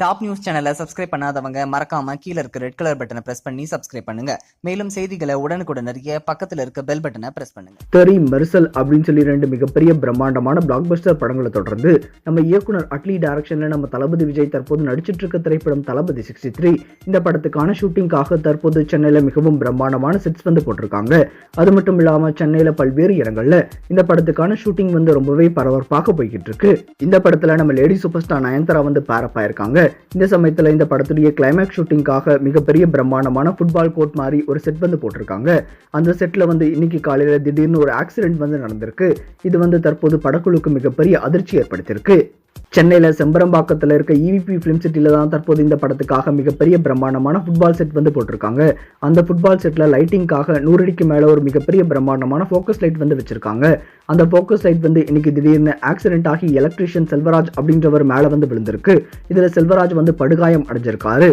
Top news சேனலை subscribe பண்ணாதவங்க மறக்காம கீழே இருக்க ரெட் கலர் பட்டனை பிரஸ் பண்ணி சப்ஸ்கிரைப் பண்ணுங்க. மேலும் செய்திகளை உடனுக்குடன் அறிய பக்கத்தில் இருக்க பெல் பட்டனை பிரஸ் பண்ணுங்க. தெரி மெர்சல் அப்படின்னு சொல்லி ரெண்டு மிகப்பெரிய பிரம்மாண்டமான பிளாக் பஸ்டர் படங்களை தொடர்ந்து நம்ம இயக்குனர் அட்லி டைரக்ஷன்ல நம்ம தளபதி விஜய் தற்போது நடிச்சிட்டு இருக்க திரைப்படம் தளபதி சிக்ஸ்டி த்ரீ இந்த படத்துக்கான ஷூட்டிங்காக தற்போது சென்னையில மிகவும் பிரம்மாண்டமான செட்ஸ் வந்து போட்டிருக்காங்க. அது மட்டும் இல்லாம சென்னையில பல்வேறு இடங்கள்ல இந்த படத்துக்கான ஷூட்டிங் வந்து ரொம்பவே பரபரப்பாக போய்கிட்டு இருக்கு. இந்த படத்துல நம்ம லேடி சூப்பர் ஸ்டார் நயன்தாரா வந்து பேரப்பாயிருக்காங்க இந்த சமயத்துல இந்த படத்துடைய கிளைமேக்ஸ் ஷூட்டிங்காக மிகப்பெரிய பிரம்மாண்டமான ஃபுட்பால் கோர்ட் மாதிரி ஒரு செட் வந்து போட்டிருக்காங்க. அந்த செட்ல வந்து இன்னைக்கு காலையில் திடீர்னு ஒரு ஆக்சிடென்ட் வந்து நடந்திருக்கு. இது வந்து தற்போது படக்குழுக்கு மிகப்பெரிய அதிர்ச்சி ஏற்படுத்தியிருக்கு. சென்னையில் செம்பரம்பாக்கத்தில் இருக்க இவிபி ஃபிலிம் சிட்டியில் தான் தற்போது இந்த படத்துக்காக மிகப்பெரிய பிரம்மாண்டமான ஃபுட்பால் செட் வந்து போட்டிருக்காங்க. அந்த ஃபுட்பால் செட்டில் லைட்டிங்காக நூறடிக்கு மேலே ஒரு மிகப்பெரிய பிரம்மாண்டமான ஃபோக்கஸ் லைட் வந்து வச்சிருக்காங்க. அந்த ஃபோக்கஸ் லைட் வந்து இன்னைக்கு திடீர்னு ஆக்சிடென்ட் ஆகி எலக்ட்ரிஷியன் செல்வராஜ் அப்படின்றவர் மேலே வந்து விழுந்திருக்கு. இதில் செல்வராஜ் வந்து படுகாயம் அடைஞ்சிருக்காரு.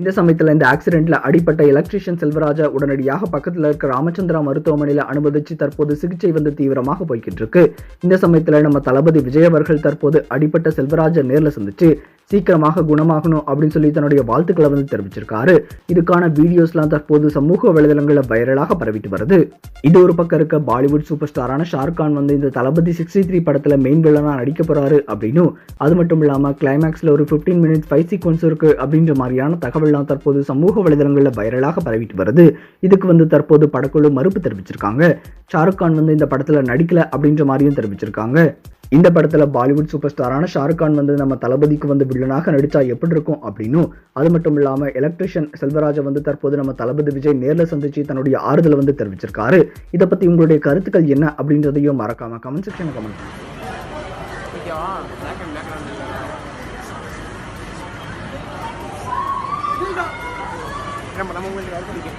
இந்த சமயத்தில் இந்த ஆக்சிடென்ட்ல அடிப்பட்ட எலக்ட்ரிஷியன் செல்வராஜை உடனடியாக பக்கத்தில் இருக்க ராமச்சந்திரா மருத்துவமனையில் அனுமதிச்சு தற்போது சிகிச்சை வந்து தீவிரமாக போய்கிட்டு இருக்கு. இந்த சமயத்தில் நம்ம தளபதி விஜய் அவர்கள் தற்போது அடிப்பட்ட செல்வராஜை நேரில் சந்திச்சு சீக்கிரமாக குணமாகணும் அப்படின்னு சொல்லி தன்னுடைய வாழ்த்துக்களை வந்து தெரிவிச்சிருக்காரு. இதுக்கான வீடியோஸ்லாம் தற்போது சமூக வலைதளங்களில் வைரலாக பரவிட்டு வருது. இது ஒரு பக்கம் இருக்க பாலிவுட் சூப்பர் ஸ்டாரான ஷாருக்கான் வந்து இந்த தளபதி சிக்ஸ்டி த்ரீ படத்தில் மெயின் வில்லனாக நடிக்க போகிறாரு அப்படின்னும் அது மட்டும் இல்லாமல் கிளைமேக்ஸில் ஒரு ஃபிஃப்டீன் மினிட்ஸ் ஃபைவ் சீக்வன்ஸ் இருக்குது அப்படின்ற மாதிரியான தகவல்லாம் தற்போது சமூக வலைதளங்களில் வைரலாக பரவிட்டு வருது. இதுக்கு வந்து தற்போது படக்குழு மறுப்பு தெரிவிச்சிருக்காங்க. ஷாருக்கான் வந்து இந்த படத்தில் நடிக்கல அப்படின்ற மாதிரியும் தெரிவிச்சிருக்காங்க. இந்த படத்தில் பாலிவுட் சூப்பர் ஸ்டாரான ஷாருக் கான் வந்து நம்ம தளபதிக்கு வந்து வில்லனாக நடிச்சா எப்படி இருக்கும் அப்படின்னும் அது மட்டும் இல்லாமல் எலக்ட்ரிஷியன் செல்வராஜை வந்து தற்போது நம்ம தளபதி விஜய் நேரில் சந்திச்சு தன்னுடைய ஆறுதலை வந்து தெரிவிச்சிருக்காரு. இதை பற்றி உங்களுடைய கருத்துக்கள் என்ன அப்படின்றதையும் மறக்காம கமெண்ட் செக்ஷனில் கமெண்ட் பண்ணுங்க ஓகேவா பிளாக் அண்ட் பேக்ரவுண்ட் நம்ம நம்ம உங்களுக்கு அடுத்து